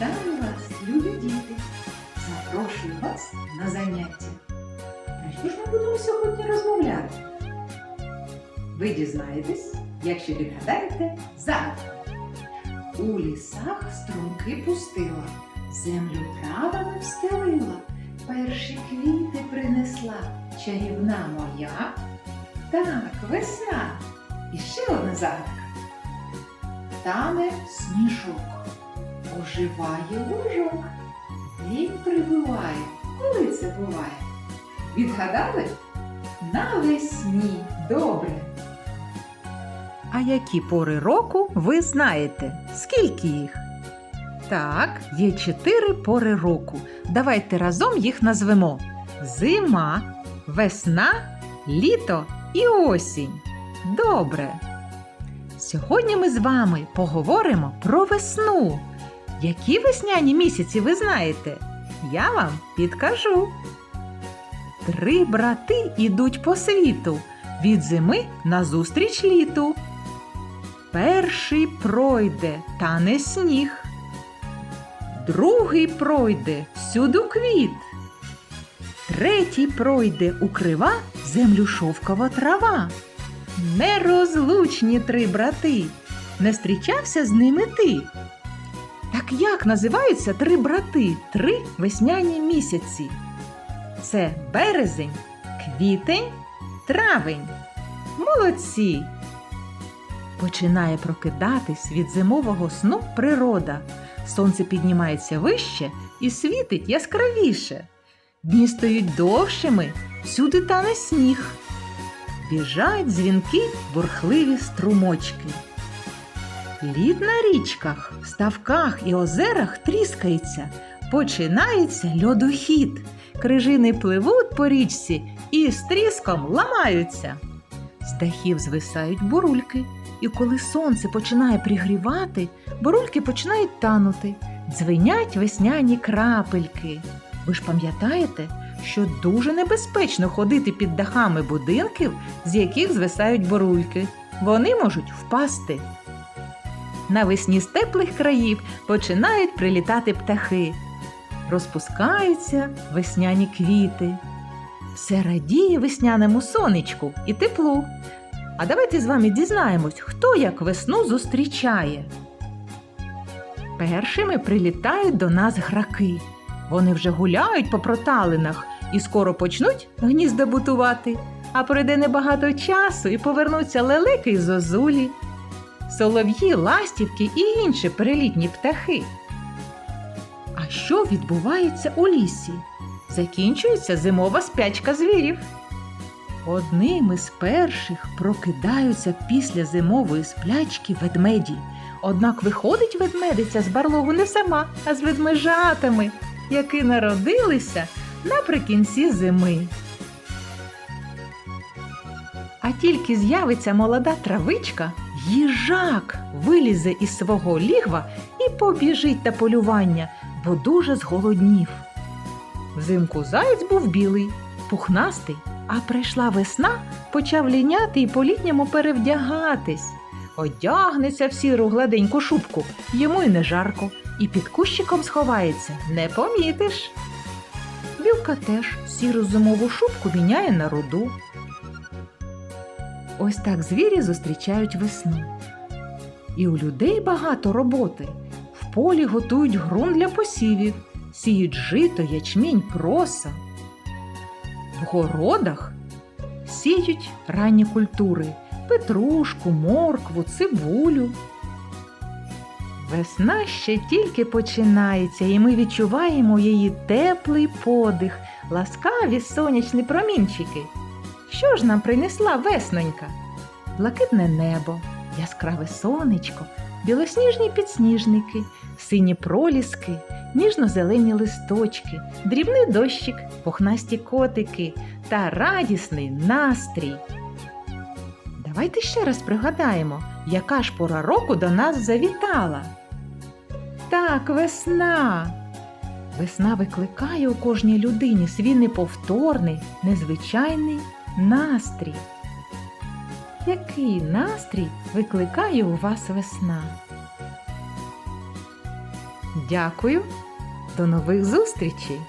Вітаю вас, любі діти! Запрошую вас на заняття. Про що ж ми будемо сьогодні розмовляти? Ви дізнаєтесь, якщо відгадаєте загадку. У лісах струмки пустила, землю травами встелила, перші квіти принесла чарівна моя. Так, весна. І ще одна загадка. Тане сніжок, оживає лужок, день прибуває. Коли це буває? Відгадали? Навесні. Добре. А які пори року ви знаєте? Скільки їх? Так, є чотири пори року. Давайте разом їх назвемо: зима, весна, літо і осінь. Добре. Сьогодні ми з вами поговоримо про весну. Які весняні місяці ви знаєте? Я вам підкажу. Три брати ідуть по світу від зими назустріч літу. Перший пройде, тане сніг. Другий пройде всюду квіт. Третій пройде укрива землю шовкова трава. Нерозлучні три брати. Не зустрічався з ними ти. Як називаються три брати, три весняні місяці? Це березень, квітень, травень. Молодці! Починає прокидатись від зимового сну природа. Сонце піднімається вище і світить яскравіше. Дні стають довшими, всюди тане сніг. Біжать дзвінки бурхливі струмочки. Лід на річках, ставках і озерах тріскається, починається льодохід. Крижини пливуть по річці і з тріском ламаються. З дахів звисають бурульки, і коли сонце починає пригрівати, бурульки починають танути, дзвенять весняні крапельки. Ви ж пам'ятаєте, що дуже небезпечно ходити під дахами будинків, з яких звисають бурульки. Вони можуть впасти. Навесні з теплих країв починають прилітати птахи. Розпускаються весняні квіти. Все радіє весняному сонечку і теплу. А давайте з вами дізнаємось, хто як весну зустрічає. Першими прилітають до нас граки. Вони вже гуляють по проталинах і скоро почнуть гнізда бутувати, а пройде небагато часу і повернуться лелеки й зозулі, солов'ї, ластівки і інші перелітні птахи. А що відбувається у лісі? Закінчується зимова спячка звірів. Одним із перших прокидаються після зимової сплячки ведмеді. Однак виходить ведмедиця з барлогу не сама, а з ведмежатами, які народилися наприкінці зими. А тільки з'явиться молода травичка, їжак вилізе із свого лігва і побіжить на полювання, бо дуже зголоднів. Взимку заєць був білий, пухнастий, а прийшла весна, почав ліняти і по-літньому перевдягатись. Одягнеться в сіру гладеньку шубку, йому й не жарко, і під кущиком сховається, не помітиш. Білка теж сіру зимову шубку міняє на руду. Ось так звірі зустрічають весну. І у людей багато роботи. В полі готують ґрунт для посівів, сіють жито, ячмінь, проса. В городах сіють ранні культури петрушку, моркву, цибулю. Весна ще тільки починається, і ми відчуваємо її теплий подих, ласкаві сонячні промінчики. Що ж нам принесла веснонька? Блакитне небо, яскраве сонечко, білосніжні підсніжники, сині проліски, ніжно-зелені листочки, дрібний дощик, пухнасті котики та радісний настрій. Давайте ще раз пригадаємо, яка ж пора року до нас завітала. Так, весна. Весна викликає у кожній людині свій неповторний, незвичайний настрій. Який настрій викликає у вас весна? Дякую. До нових зустрічей!